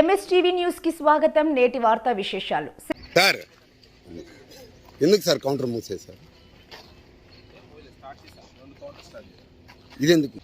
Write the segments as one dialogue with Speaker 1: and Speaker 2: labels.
Speaker 1: MSTV న్యూస్కి స్వాగతం. నేటి వార్తా విశేషాలు.
Speaker 2: సార్ ఎందుకు సార్ కౌంటర్ మూసేశారు? ఇదెందుకు?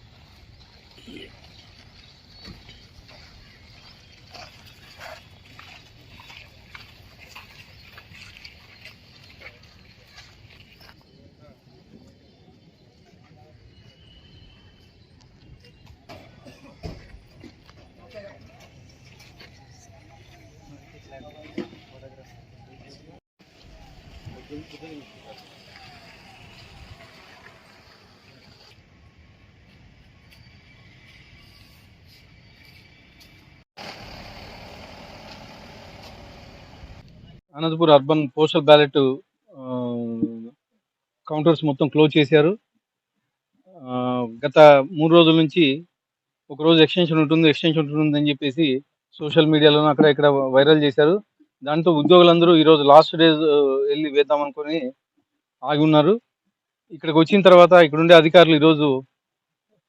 Speaker 3: Anantapur urban postal ballot counters మొత్తం క్లోజ్ చేశారు. గత మూడు రోజుల నుంచి ఒక రోజు ఎక్స్టెన్షన్ ఉంటుంది ఎక్స్టెన్షన్ ఉంటుంది అని చెప్పేసి సోషల్ మీడియాలో అక్కడ ఇక్కడ వైరల్ చేశారు. దాంతో ఉద్యోగులందరూ ఈరోజు లాస్ట్ డేస్ వెళ్ళి వేద్దాం అనుకొని ఆగి ఉన్నారు. ఇక్కడికి వచ్చిన తర్వాత ఇక్కడుండే అధికారులు ఈరోజు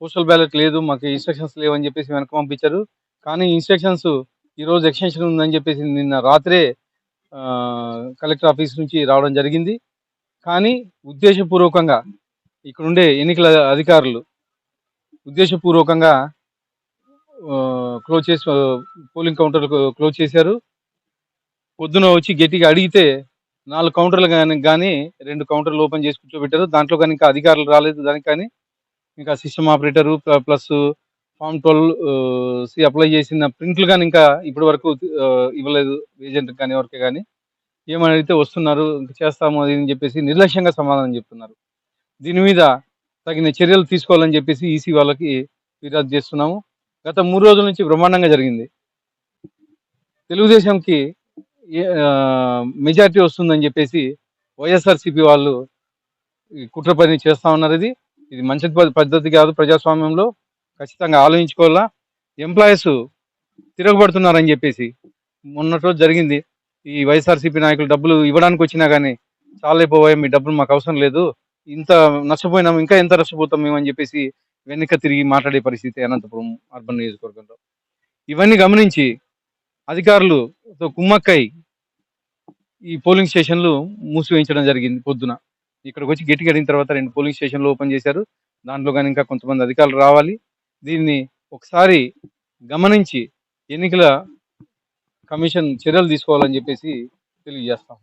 Speaker 3: పోస్టల్ బ్యాలెట్ లేదు మాకు ఇన్స్ట్రక్షన్స్ లేవని చెప్పేసి వెనక్కి పంపించారు. కానీ ఇన్స్ట్రక్షన్స్ ఈరోజు ఎక్స్టెన్షన్ ఉందని చెప్పేసి నిన్న రాత్రే కలెక్టర్ ఆఫీస్ నుంచి రావడం జరిగింది. కానీ ఉద్దేశపూర్వకంగా ఇక్కడుండే ఎన్నికల అధికారులు ఉద్దేశపూర్వకంగా క్లోజ్ చేసి పోలింగ్ కౌంటర్లు క్లోజ్ చేశారు. పొద్దున వచ్చి గట్టిగా అడిగితే నాలుగు కౌంటర్లు కానీ కానీ రెండు కౌంటర్లు ఓపెన్ చేసి కూర్చోబెట్టారు. దాంట్లో కానీ ఇంకా అధికారులు రాలేదు. దానికి కానీ ఇంకా system operator plus form twelve C apply చేసిన ప్రింట్లు కానీ ఇంకా ఇప్పటి వరకు ఇవ్వలేదు. ఏజెంట్ కానీ ఎవరికి కానీ. ఏమని అడిగితే వస్తున్నారు చేస్తాము అది అని చెప్పేసి నిర్లక్ష్యంగా సమాధానం చెప్తున్నారు. దీని మీద తగిన చర్యలు తీసుకోవాలని చెప్పేసి ఈసీ వాళ్ళకి ఫిర్యాదు చేస్తున్నాము. గత మూడు రోజుల నుంచి బ్రహ్మాండంగా జరిగింది. తెలుగుదేశంకి మెజార్టీ వస్తుందని చెప్పేసి వైఎస్ఆర్సీపీ వాళ్ళు ఈ కుట్ర పని చేస్తా ఉన్నారు ఇది. ఇది మంచి పద్ధతి కాదు ప్రజాస్వామ్యంలో. ఖచ్చితంగా ఆలోచించుకోవాలా. ఎంప్లాయీస్ తిరగబడుతున్నారని చెప్పేసి మొన్నటి రోజు జరిగింది. ఈ వైఎస్ఆర్సీపీ నాయకులు డబ్బులు ఇవ్వడానికి వచ్చినా కానీ చాలా పోయాయి మీ డబ్బులు మాకు అవసరం లేదు. ఇంత నష్టపోయినాము ఇంకా ఎంత నష్టపోతాం మేమని చెప్పేసి వెనుక తిరిగి మాట్లాడే పరిస్థితి అనంతపురం అర్బన్ నియోజకవర్గంలో. ఇవన్నీ గమనించి అధికారులు సో కుమ్మక్కై ఈ పోలింగ్ స్టేషన్లు మూసివేయించడం జరిగింది పొద్దున. ఇక్కడికి వచ్చి గట్టి కడిగిన తర్వాత రెండు పోలింగ్ స్టేషన్లు ఓపెన్ చేశారు. దాంట్లో కానీ ఇంకా కొంతమంది అధికారులు రావాలి. దీన్ని ఒకసారి గమనించి ఎన్నికల కమిషన్ చర్యలు తీసుకోవాలని చెప్పేసి తెలియజేస్తాము.